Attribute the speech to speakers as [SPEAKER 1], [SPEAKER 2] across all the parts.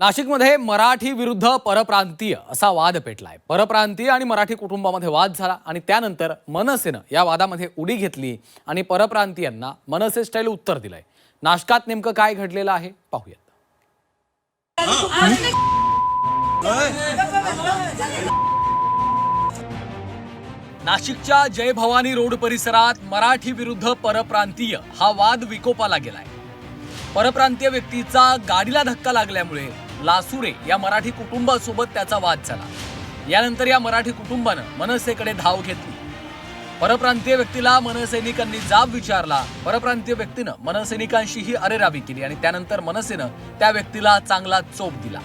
[SPEAKER 1] नाशिकमध्ये मराठी विरुद्ध परप्रांतीय असा वाद पेटलाय. परप्रांतीय आणि मराठी कुटुंबामध्ये वाद झाला आणि त्यानंतर मनसेनं या वादामध्ये उडी घेतली आणि परप्रांतीयांना मनसे स्टाईल उत्तर दिलंय. नाशकात नेमकं काय घडलेलं आहे? पाहूयात. नाशिकच्या जय भवानी रोड परिसरात मराठी विरुद्ध परप्रांतीय हा वाद विकोपाला गेलाय. परप्रांतीय व्यक्तीचा गाडीला धक्का लागल्यामुळे लासुरे या मराठी कुटुंबासोबत त्याचा वाद झाला. यानंतर या मराठी कुटुंबानं मनसेकडे धाव घेतली. परप्रांतीय व्यक्तीला मनसैनिकांनी जाब विचारला. परप्रांतीय व्यक्तीनं मनसैनिकांशीही अरेरावी केली आणि त्यानंतर मनसेनं त्या व्यक्तीला चांगला चोप दिला.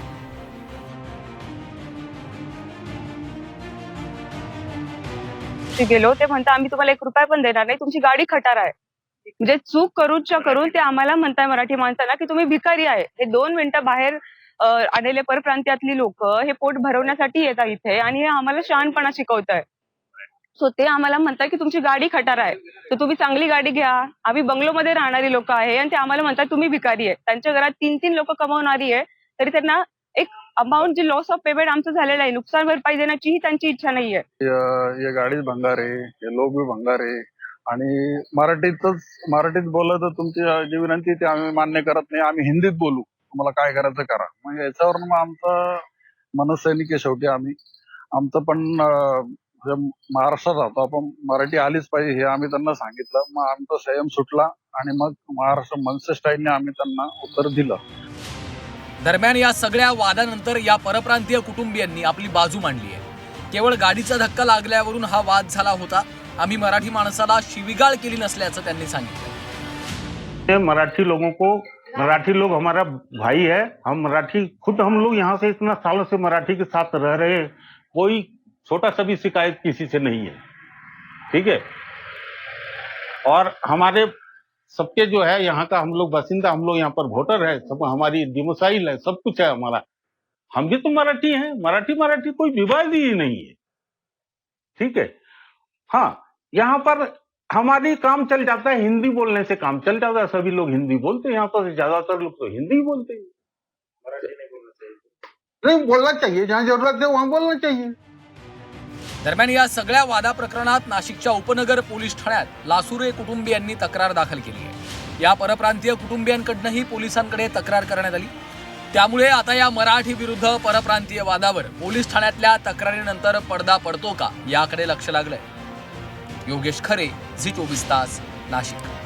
[SPEAKER 2] ते गेलो ते म्हणता आम्ही तुम्हाला एक रुपया पण देणार नाही तुमची गाडी खटार आहे. म्हणजे चूक करूच्या करून ते आम्हाला म्हणताय मराठी माणसाला की तुम्ही भिकारी आहे. हे दोन मिनिटं बाहेर आलेले परप्रांत्यातली लोक हे पोट भरवण्यासाठी येतात इथे आणि हे आम्हाला शहाणपणा शिकवत आहे सो ते आम्हाला म्हणतात की तुमची गाडी खटार आहे. तर तुम्ही चांगली गाडी घ्या. आम्ही बंगलोमध्ये राहणारी लोक आहे आणि ते आम्हाला म्हणतात तुम्ही भिकारी आहे. त्यांच्या घरात तीन तीन लोक कमवणारी आहे. तरी त्यांना एक अमाऊंट जे लॉस ऑफ पेमेंट आमचं झालेलं आहे नुकसान भरपाई देण्याचीही त्यांची इच्छा नाहीये.
[SPEAKER 3] ये गाडीच भंगार आहे. लोक बी भंगार आहे. आणि मराठीतच मराठीत बोललं तर तुमची जी विनंती ते आम्ही मान्य करत नाही. आम्ही हिंदीत बोलू. तुम्हाला काय करायचं करा. मग याच्यावरून मग आमचं मनसैनिक आहे शेवटी आम्ही. आमचं पण महाराष्ट्रात राहतो आपण मराठी आलीच पाहिजे हे आम्ही त्यांना सांगितलं. मग आमचा संयम सुटला आणि मग महाराष्ट्र मनसे स्टाईलने आम्ही त्यांना उत्तर दिलं.
[SPEAKER 1] दरम्यान या सगळ्या वादानंतर या परप्रांतीय कुटुंबियांनी आपली बाजू मांडली आहे. केवळ गाडीचा धक्का लागल्यावरून हा वाद झाला होता. आम्ही मराठी माणसाला शिविगाळ केली नसल्याचं त्यांनी सांगितलं.
[SPEAKER 4] मराठी लोगों को मराठी लोग हमारा भाई है, हम मराठी, खुद हम लोग यहाँ से इतना सालों से मराठी के साथ रह रहे हैं, कोई छोटा सा भी शिकायत किसी से नहीं है, ठीक है? और हमारे सबके जो है, यहाँ का हम लोग बासिंदा, हम लोग यहाँ पर वोटर है, सब हमारी डिमोसाइल है, सब कुछ है हमारा। हम भी तो मराठी हैं, मराठी मराठी कोई विवाद ही नहीं है, ठीक है? हाँ यहाँ पर हमारी काम चल जाता है हिंदी बोलने से काम चल जाता है सभी लोग हिंदी बोलते हैं यहाँ पर ज्यादातर लोग तो हिंदी बोलते हैं। नहीं बोलना चाहिए जहाँ जरूरत है वहाँ बोलना चाहिए।
[SPEAKER 1] दरम्यान या सगळ्या वादा प्रकरणात नाशिकच्या उपनगर पोलीस ठाण्यात लासुरे कुटुंबियांनी तक्रार दाखल केली आहे. या परप्रांतीय कुटुंबियांकडनंही पोलिसांकडे तक्रार करण्यात आली. त्यामुळे आता या मराठी विरुद्ध परप्रांतीय वादावर पोलीस ठाण्यातल्या तक्रारीनंतर पडदा पडतो का याकडे लक्ष लागलंय. योगेश खरे झी चोवीस तास नाशिक.